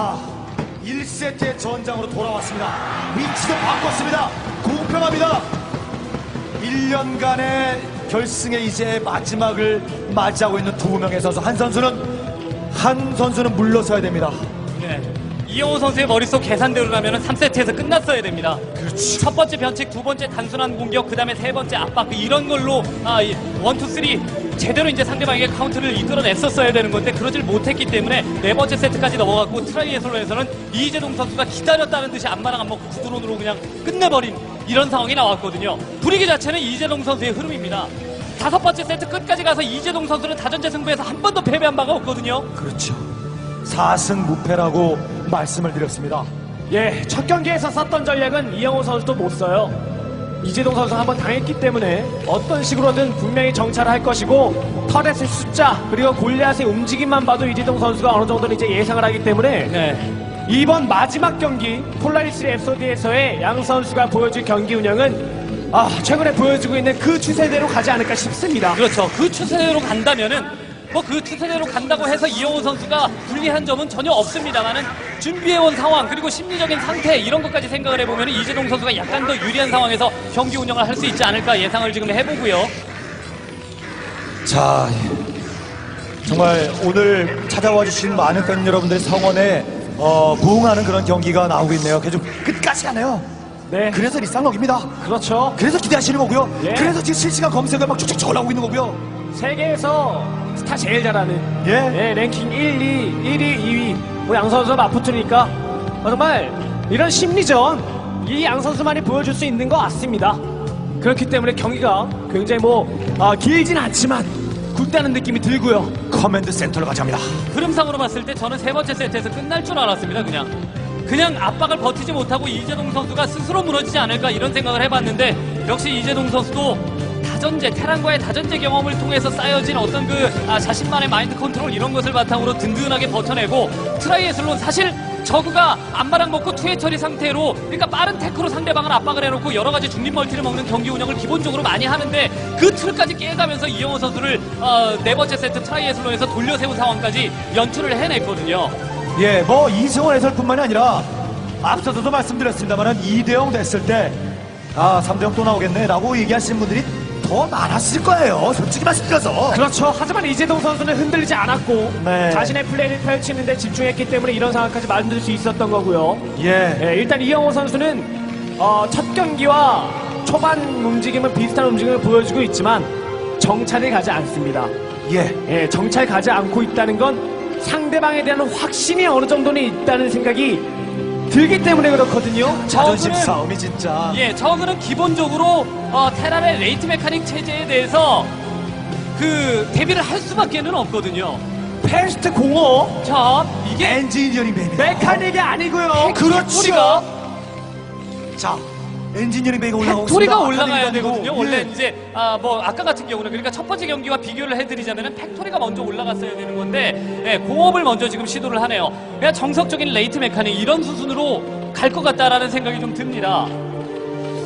자, 1세트의 전장으로 돌아왔습니다. 위치도 바꿨습니다. 공평합니다. 1년간의 결승에 이제 마지막을 맞이하고 있는 두 명의 선수. 한 선수는 한 선수는 물러서야 됩니다. 네. 이영호 선수의 머릿속 계산대로라면 3세트에서 끝났어야 됩니다. 그렇지. 첫 번째 변칙, 두 번째 단순한 공격, 그 다음에 세 번째 압박, 그 이런 걸로, 아, 이 원, 투, 쓰리, 제대로 이제 상대방에게 카운트를 이끌어냈었어야 되는 건데, 그러질 못했기 때문에 네 번째 세트까지 넘어갔고, 트라이애슬론에서는 이재동 선수가 기다렸다는 듯이 안마랑 안 먹고 구드론으로 그냥 끝내버린 이런 상황이 나왔거든요. 분위기 자체는 이재동 선수의 흐름입니다. 다섯 번째 세트 끝까지 가서 이재동 선수는 다전제 승부에서 한 번도 패배한 바가 없거든요. 그렇죠. 4승 무패라고 말씀을 드렸습니다. 예, 첫 경기에서 썼던 전략은 이영호 선수도 못 써요. 이재동 선수 한번 당했기 때문에 어떤 식으로든 분명히 정찰을 할 것이고 터렛의 숫자 그리고 골리앗의 움직임만 봐도 이재동 선수가 어느 정도는 이제 예상을 하기 때문에 네. 이번 마지막 경기 폴라리스 랩소디에서의 양 선수가 보여줄 경기 운영은 아 최근에 보여주고 있는 그 추세대로 가지 않을까 싶습니다. 그렇죠. 그 추세대로 간다면은 뭐 그 추세대로 간다고 해서 이영호 선수가 불리한 점은 전혀 없습니다만은 준비해온 상황 그리고 심리적인 상태 이런 것까지 생각을 해보면 이재동 선수가 약간 더 유리한 상황에서 경기 운영을 할 수 있지 않을까 예상을 지금 해보고요. 자, 예. 정말 오늘 찾아와 주신 많은 팬 여러분들의 성원에 어, 부응하는 그런 경기가 나오고 있네요. 계속 끝까지 가네요. 네, 그래서 리쌍록입니다. 그렇죠. 그래서 기대하시는 거고요. 예. 그래서 지금 실시간 검색을 막 쭉쭉 올라오고 있는 거고요. 세계에서 스타 제일 잘하는 예. 예, 랭킹 1, 2, 1위, 2위 뭐 양 선수가 맞붙으니까 어, 정말 이런 심리전 이 양 선수만이 보여줄 수 있는 것 같습니다. 그렇기 때문에 경기가 굉장히 뭐 아, 길진 않지만 굵다는 느낌이 들고요. 커맨드 센터로 가자합니다. 흐름상으로 봤을 때 저는 세 번째 세트에서 끝날 줄 알았습니다. 그냥 그냥 압박을 버티지 못하고 이재동 선수가 스스로 무너지지 않을까 이런 생각을 해봤는데 역시 이재동 선수도 다전제 테란과의 다전제 경험을 통해서 쌓여진 어떤 그 아, 자신만의 마인드 컨트롤 이런 것을 바탕으로 든든하게 버텨내고 트라이애슬론 사실 저그가 앞마당 먹고 투회 처리 상태로 그러니까 빠른 테크로 상대방을 압박을 해놓고 여러 가지 중립 멀티를 먹는 경기 운영을 기본적으로 많이 하는데 그 틀까지 깨가면서 이영호 선수를 어, 네 번째 세트 트라이애슬론에서 돌려세운 상황까지 연출을 해냈거든요. 예, 뭐 이승원 해설뿐만이 아니라 앞서서도 말씀드렸습니다만은 2대0 됐을 때 아, 3대0 또 나오겠네 라고 얘기하시는 분들이 더 많았을 거예요. 솔직히 말씀드려서. 그렇죠. 하지만 이재동 선수는 흔들리지 않았고 네. 자신의 플레이를 펼치는데 집중했기 때문에 이런 상황까지 만들 수 있었던 거고요. 예. 예, 일단 이영호 선수는 어, 첫 경기와 초반 움직임은 비슷한 움직임을 보여주고 있지만 정찰을 가지 않습니다. 예. 예, 정찰 가지 않고 있다는 건 상대방에 대한 확신이 어느 정도는 있다는 생각이 들기 때문에 그렇거든요. 자존심 저그는- 싸움이 진짜. 예, 저그는 기본적으로 어, 테란의 레이트 메카닉 체제에 대해서 그 대비를 할 수밖에는 없거든요. 패스트 공업 자, 이게 엔지니어링. 메카닉이 아니고요. 팩토리가 자, 엔지니어링 베이가 올라가고 팩토리가 있습니다. 올라가야 아카데미 되거든요. 정도. 원래 예. 이제 아 뭐 아까 같은 경우는 그러니까 첫 번째 경기와 비교를 해드리자면은 팩토리가 먼저 올라갔어야 되는 건데 예, 공업을 먼저 지금 시도를 하네요. 그냥 정석적인 레이트 메카닉 이런 수순으로 갈 것 같다라는 생각이 좀 듭니다.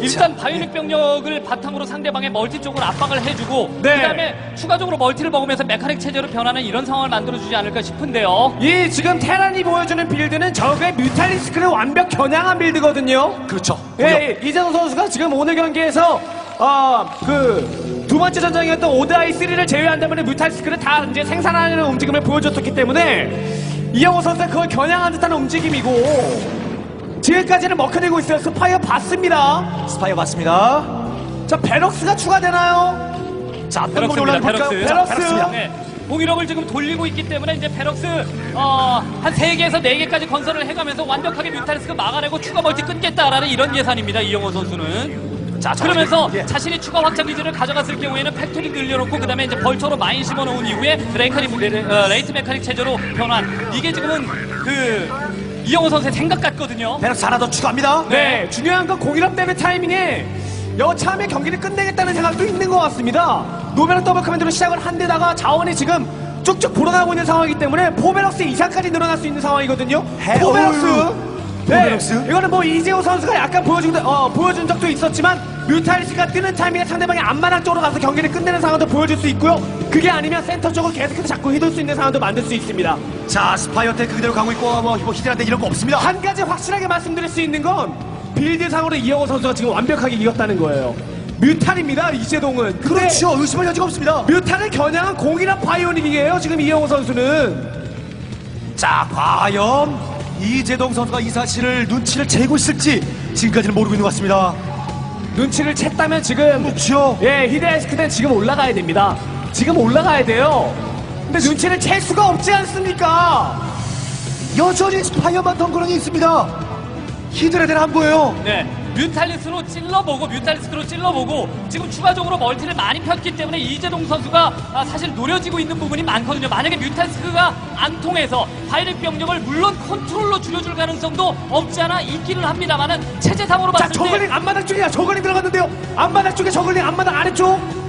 일단 바이오닉 병력을 바탕으로 상대방의 멀티 쪽으로 압박을 해주고 네. 그다음에 추가적으로 멀티를 먹으면서 메카닉 체제로 변하는 이런 상황을 만들어주지 않을까 싶은데요. 이 지금 테란이 보여주는 빌드는 적의 뮤탈리스크를 완벽 겨냥한 빌드거든요. 그렇죠. 예, 이재동 선수가 지금 오늘 경기에서 어, 그 두 번째 전장이었던 오드아이 3를 제외한다면 뮤탈리스크를 다 이제 생산하는 움직임을 보여줬기 때문에 이영호 선수가 그걸 겨냥한 듯한 움직임이고 지금까지는 먹혀내고 있어요. 스파이어 봤습니다. 스파이어 봤습니다. 자, 베럭스가 추가되나요? 자, 베럭스입니다, 뜬물이 올라볼까요? 베럭스. 자, 베럭스. 베럭스입니다. 네. 공유력을 지금 돌리고 있기 때문에 이제 베럭스 어, 한 3개에서 4개까지 건설을 해가면서 완벽하게 뮤탈리스크 막아내고 추가 멀티 끊겠다라는 이런 예산입니다. 이영호 선수는. 자, 그러면서 예. 자신이 추가 확장 기지를 가져갔을 경우에는 팩토리 늘려놓고 그 다음에 이제 벌처로 마인 심어놓은 이후에 레이카닉, 레, 어, 레이트 메카닉 체제로 변환. 이게 지금은 그 이영호 선수의 생각 같거든요. 베럭스 하나 더 추가합니다. 네, 중요한 건 공일업되는 타이밍에 여차하면 경기를 끝내겠다는 생각도 있는 것 같습니다. 노베락 더블 커맨드로 시작을 한 데다가 자원이 지금 쭉쭉 불어나고 있는 상황이기 때문에 포베럭스 이상까지 늘어날 수 있는 상황이거든요. 해- 포베럭스. 네, 포베럭스? 이거는 뭐 이재호 선수가 약간 보여준, 어, 보여준 적도 있었지만 뮤탈리스가 뜨는 타이밍에 상대방이 안마랑 쪽으로 가서 경기를 끝내는 상황도 보여줄 수 있고요. 그게 아니면 센터 쪽을 계속해서 자꾸 휘둘 수 있는 상황도 만들 수 있습니다. 자, 스파이어 테 그대로 가고 있고 뭐, 뭐 히드라한테 이런 거 없습니다. 한 가지 확실하게 말씀드릴 수 있는 건 빌드상으로 이영호 선수가 지금 완벽하게 이겼다는 거예요. 뮤탄입니다 이재동은. 근데 그렇죠. 의심할 여지가 없습니다. 뮤탄을 겨냥한 공이랑 바이오닉이에요 지금 이영호 선수는. 자, 과연 이재동 선수가 이 사실을 눈치를 채고 있을지 지금까지는 모르고 있는 것 같습니다. 눈치를 챘다면 지금 그렇죠. 예 히데스크는 지금 올라가야 됩니다. 지금 올라가야 돼요. 근데 눈치를 챌 수가 없지 않습니까? 여전히 스파이어만 덩그러니 있습니다. 히드라대는 안 보여요. 네. 뮤탈리스로 찔러보고 뮤탈리스크로 찔러보고 지금 추가적으로 멀티를 많이 폈기 때문에 이재동 선수가 아, 사실 노려지고 있는 부분이 많거든요. 만약에 뮤탈리스크가 안 통해서 파이렉 병력을 물론 컨트롤로 줄여줄 가능성도 없지 않아 있기는 합니다만은 체제상으로 자 봤을 때 저글링 앞마당 쪽이야 저글링 들어갔는데요. 앞마당 쪽에 저글링 앞마당 아래쪽.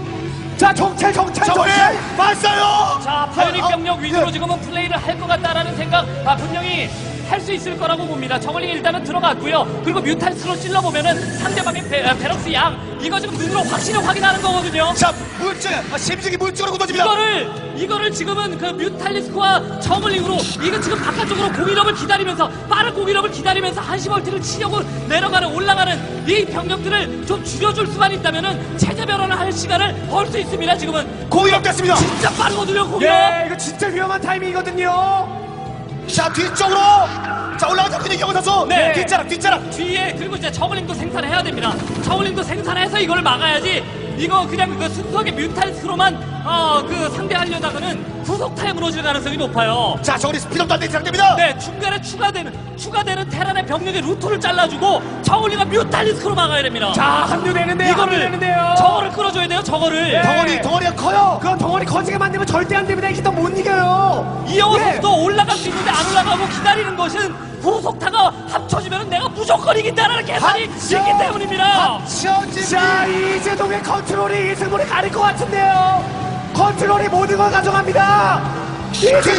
자 정찰 정찰 저번에 정찰. 맞아요. 자, 파이닉 어, 병력 위주로 예. 지금은 플레이를 할 것 같다라는 생각 아, 분명히 할 수 있을 거라고 봅니다. 정글링 일단은 들어갔고요. 그리고 뮤탈스로 찔러보면은 상대방의 베, 아, 베럭스 양 이거 지금 눈으로 확실히 확인하는 거거든요. 자, 물증, 아, 심증이 물증으로 굳어집니다. 이거를 이거를 지금은 그 뮤탈리스크와 정글링으로 이거 지금 바깥쪽으로 공일업을 기다리면서 빠른 공일업을 기다리면서 한시멀티를 치려고 내려가는 올라가는 이 병력들을 좀 줄여줄 수만 있다면은 체제 변화를 할 시간을 벌 수 있습니다. 지금은 공이업 됐습니다. 진짜 빠르거든요. 공일업. 예 이거 진짜 위험한 타이밍이거든요. 자, 뒤쪽으로. 자, 올라가자. 그냥 이영호 선수. 네. 뒷자락, 뒷자락. 뒤에 그리고 이제 저글링도 생산해야 됩니다. 저글링도 생산해서 이걸 막아야지. 이거 그냥 그 순수하게 뮤탈스로만 어 그 상대하려다가는 후속타에 무너질 가능성이 높아요. 자, 저리 스피드업도 안 되게 시작됩니다. 네, 중간에 추가되는 추가되는 테란의 병력의 루트를 잘라주고 저글링과 뮤탈리스크로 막아야 됩니다. 자 합류되는데요. 이거를 합류되는데요. 저거를 끌어줘야 돼요. 저거를. 네. 덩어리, 덩어리가 커요. 그건 덩어리 커지게 만들면 절대 안 됩니다. 이 기도 못 이겨요. 이영호 예. 선수도 올라갈 수 있는데 안 올라가고 기다리는 것은 후속타가 합쳐지면 내가 무조건 이긴다라는 계산이 합쳐! 있기 때문입니다. 치어집니다. 자 이재동의 컨트롤이 이승물이 가릴 것 같은데요. 컨트롤이 모든 걸 가져갑니다. 뒤쪽.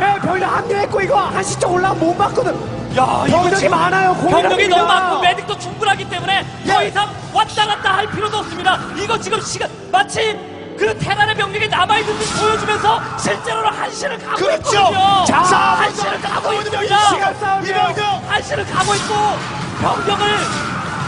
예, 병력 합류했고 이거 한시 쪽 올라가면 못 맞거든. 야, 이거 병력이 지금 많아요. 병력이. 너무 많고 메딕도 충분하기 때문에 더 예. 이상 왔다 갔다 할 필요도 없습니다. 이거 지금 시간 마치 그 테란의 병력이 남아있는 듯 보여주면서 실제로는 한시를 가고 그렇죠. 있거든요. 자, 한시를 가고 이병, 있습니다. 시간 싸움이에요. 이병정. 한시를 가고 있고 병력을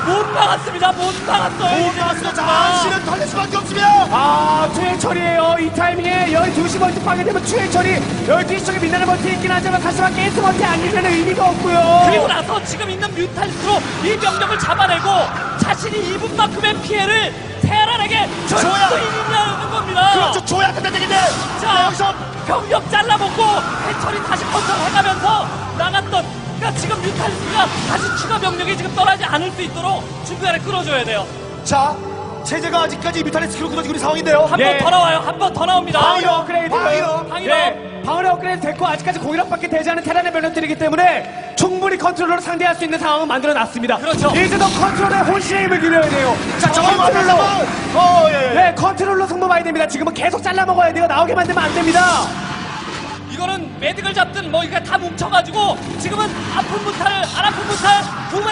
못 막았습니다. 못 막았어요. 못 나왔습니다. 자, 선수가. 한시는 털릴 수밖에 없습니다. 아, 투의 처리예요. 이 타이밍에 12시 멀티 파게 되면 투의 처리. 12시 쪽에 민나는 멀티 있긴 하지만 다시만 게이트 멀티 아니면 의미가 없고요. 그리고 나서 지금 있는 뮤탈스로 이 병력을 잡아내고 자신이 입은 만큼의 피해를 수 줘야. 있냐는 겁니다. 그렇죠. 줘야 얘기인데. 자, 여기서 병력 잘라먹고 해철이 다시 컨트롤해가면서 나갔던 그러니까 지금 뮤탈리스가 다시 추가 병력이 지금 떠나지 않을 수 있도록 중간에 끌어줘야 돼요. 자, 체제가 아직까지 뮤탈리스크로 굳어지고 있는 상황인데요. 한번 예. 더 나와요. 한 번 더 나옵니다. 방위로 업그레이드. 방위로, 방위로. 예, 방위로 업그레이드 됐고 아직까지 공이력밖에 되지 않은 테란의 변력들이기 때문에 충분히 컨트롤로 상대할 수 있는 상황을 만들어 놨습니다. 그렇죠. 이제도 컨트롤에 혼신의 힘을 기려야 돼요. 자, 저걸 컨트롤로. 맞아서. 어, 예. 네, 컨트롤로 승부 봐야 됩니다. 지금은 계속 잘라 먹어야 돼요. 나오게 만들면 안 됩니다. 이거는 매듭을 잡든 뭐 이거 다 뭉쳐가지고 지금은 아픈 무탈 안 아픈 아니라 이거를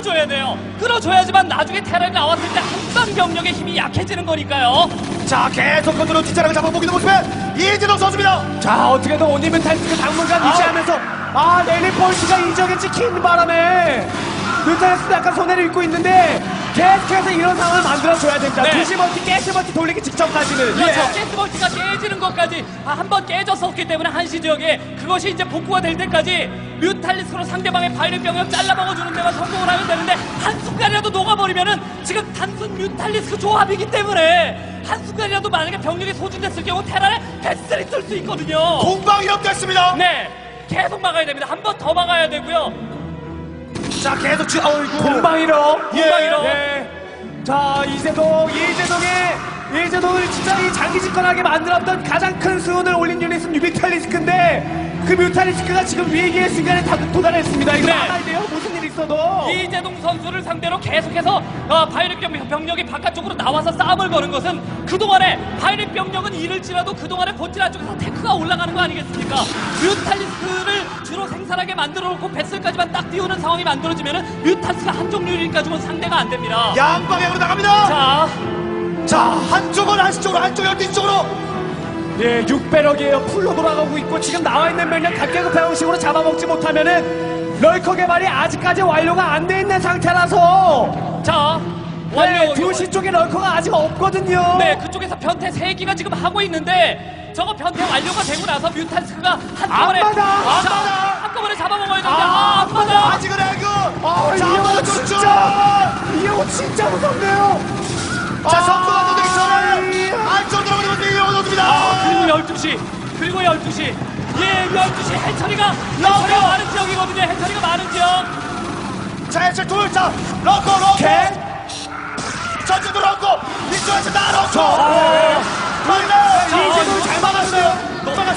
끌어줘야 돼요. 끌어줘야지만 나중에 테란이 나왔을 때 항상 병력의 힘이 약해지는 거니까요. 자, 계속 컨트롤 뒷자락을 잡아보기는 모습에 이재동 선수입니다. 자, 어떻게든 온리면 탈스크 당분간 유지하면서 아, 넬리 폴스가 이적에 찍힌 바람에 뉴타레스도 약간 손해를 입고 있는데 계속해서 이런 상황을 만들어줘야 됩니다. 네. 두시 멀티, 깨시 멀티 돌리기 직전까지는. 그렇죠. 예. 가스볼트가 깨지는 것까지 아, 한번 깨졌었기 때문에 한시 지역에 그것이 이제 복구가 될 때까지 뮤탈리스크로 상대방의 바이럴 병력 잘라먹어주는 데만 성공을 하면 되는데 한순간이라도 녹아버리면은 지금 단순 뮤탈리스크 조합이기 때문에 한순간이라도 만약에 병력이 소진됐을 경우 테란에 패스를 쓸 수 있거든요. 공방 이력 됐습니다. 네. 계속 막아야 됩니다. 한 번 더 막아야 되고요. 자, 계속 치, 어이구. 공방이로. 공방이로. 예. 자, 이재동, 이재동의 이재동을 진짜 이 장기 집권하게 만들었던 가장 큰 수훈을 올린 유닛은 뮤탈리스크인데 그 뮤탈리스크가 지금 위기의 순간에 다 도달했습니다. 이거 네. 막아야 돼요. 있어도. 이재동 선수를 상대로 계속해서 어, 병- 병력이 바깥쪽으로 나와서 싸움을 거는 것은 그동안에 바이릭 병력은 이를지라도 그동안에 본질 안쪽에서 테크가 올라가는 거 아니겠습니까? 뮤탈리스크를 주로 생산하게 만들어 놓고 베슬까지만 딱 띄우는 상황이 만들어지면은 뮤탈리스크가 한 종류니까 주면 상대가 안 됩니다. 양방향으로 나갑니다. 자, 자, 한쪽은 한쪽으로, 한쪽 열두 쪽으로. 예, 6배럭이에요. 풀로 돌아가고 있고 지금 나와 있는 명령 각계급 방식으로 잡아먹지 못하면은 럴커 개발이 아직까지 완료가 안 돼 있는 상태라서 자, 네, 완료. 2시 쪽에 럴커가 아직 없거든요. 네, 그쪽에서 변태 세기가 지금 하고 있는데 저거 변태 완료가 되고 나서 뮤탄스크가 한꺼번에 안 받아! 아, 안 자, 받아! 한꺼번에 잡아먹어야 되는데 아, 아, 안 받아! 아직은 에그. 아, 자, 이영호 한번 진짜. 이영호 진짜 무섭네요. 자, 성공한 선수 아, 기선을 안쪽 들어오는 것이 이영호 선수입니다. 아, 그리고 12시. 그리고 12시. 예, 12시 해처리가 해처리가 많은 지역이거든요. 해처리가 많은 지역. 자, 해철 둘, 자, 럭커. 개. 전진도 럭커. 이쪽에서 다. 이재동이 잘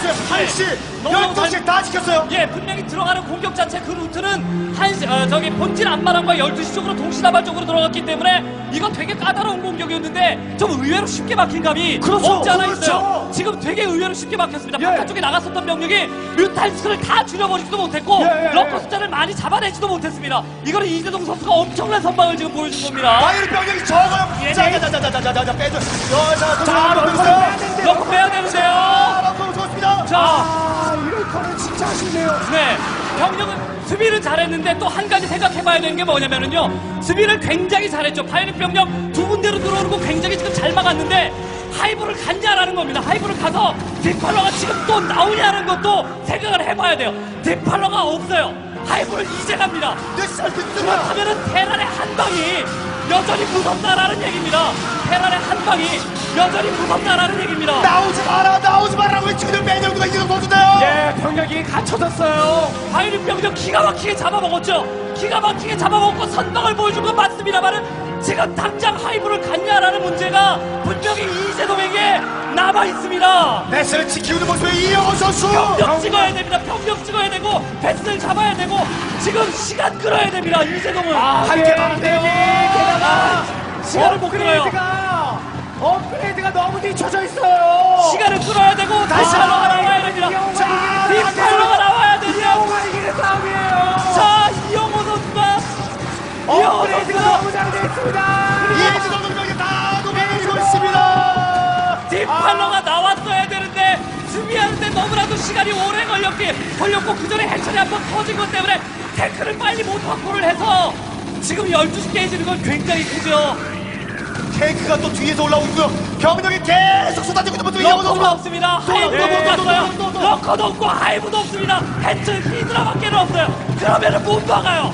못 막았어요. 네. 1시, 너무 12시 다 지켰어요. 예, 분명히 들어가는 공격 자체 그 루트는 한시 어, 저기 본진 안마랑과 12시 쪽으로 동시다발 쪽으로 들어갔기 때문에 이거 되게 까다로운 공격이었는데 좀 의외로 쉽게 막힌 감이 그렇죠, 없지 않아 그렇죠. 있어요. 지금 되게 의외로 쉽게 막혔습니다. 예. 바깥쪽에 나갔었던 병력이 뮤탈스크를 다 줄여버리지도 못했고 예, 예, 러커 예. 숫자를 많이 잡아내지도 못했습니다. 이거는 이재동 선수가 엄청난 선방을 지금 보여준 겁니다. 바이올 병력이 적어요. 예, 자, 네. 자, 자, 자, 자, 자, 자, 자, 빼줘. 여, 자, 자, 럴커를 빼야 되는데. 러커 빼야 되는데요. 좋습니다. 자, 아, 이 럴커는 진짜 아쉽네요. 네. 병력은 수비를 잘했는데 또 한 가지 생각해봐야 되는 게 뭐냐면은요. 수비를 굉장히 잘했죠. 파이닉 병력 두 군데로 들어오는 거 굉장히 지금 잘 막았는데 하이브를 갔냐라는 겁니다. 하이브를 가서 딥팔러가 지금 또 나오냐는 것도 생각을 해봐야 돼요. 딥팔러가 없어요. 하이브를 이제 갑니다. 그렇다면은 테란의 한 방이 여전히 무섭다라는 얘기입니다. 테란의 한 방이 여전히 무섭다라는 얘기입니다. 나오지 마라, 나오지 마라고 외치고들 매너가 이기는 선수인데요. 예, 병력이 갇혀졌어요. 바이른 병력 기가 막히게 잡아먹었죠. 기가 막히게 잡아먹고 선방을 보여준 건 맞습니다만은 지금 당장 하이브를 갔냐라는 문제가 분명히 이재동에게 남아 있습니다. 넥살을 지키는 모습의 이영호 선수. 병력 찍어야 됩니다. 병력 찍어야 되고 패스를 잡아야 되고 지금 시간 끌어야 됩니다. 이재동은 아, 함께 예, 가는데요. 게다가 시간을 못 끌어요. 업그레이드가 너무 뒤쳐져 있어요. 시간을 끌어야 되고 다시 딥팔러가 한번 나와야 됩니다. 자, 딥팔러가 나와야 됩니다. 이영호가 이기는 싸움이에요. 이영호 업그레이드가 선수가 너무 잘 됐습니다. 이재동 선수에게 다 도망치고 있습니다. 딥팔러가 나왔어야 되는데 수비하는데 너무나도 시간이 오래 걸렸기 걸렸고 그 전에 해철이 한번 터진 것 때문에 태클을 빨리 못 확보를 해서 지금 12시 깨지는 건 굉장히 크죠. 탱크가 또 뒤에서 올라오고 있고요. 병력이 계속 쏟아지고 있는 러커도 선수. 없습니다. 또, 하이브도 또, 못 또, 또, 갔어요. 또. 러커도 없고 하이브도 없습니다. 해철 히드라밖에 없어요. 그러면은 못 막아요.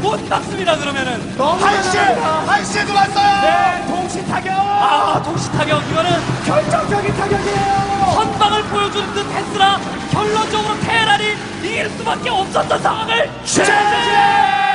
못 막습니다. 그러면은 너무 한시, 잘합니다. 한시에 들어왔어요. 네, 동시 타격. 아 동시 타격 이거는 결정적인 타격이에요. 선방을 보여주는 듯 했으나 결론적으로 테란이 이길 수밖에 없었던 상황을 최재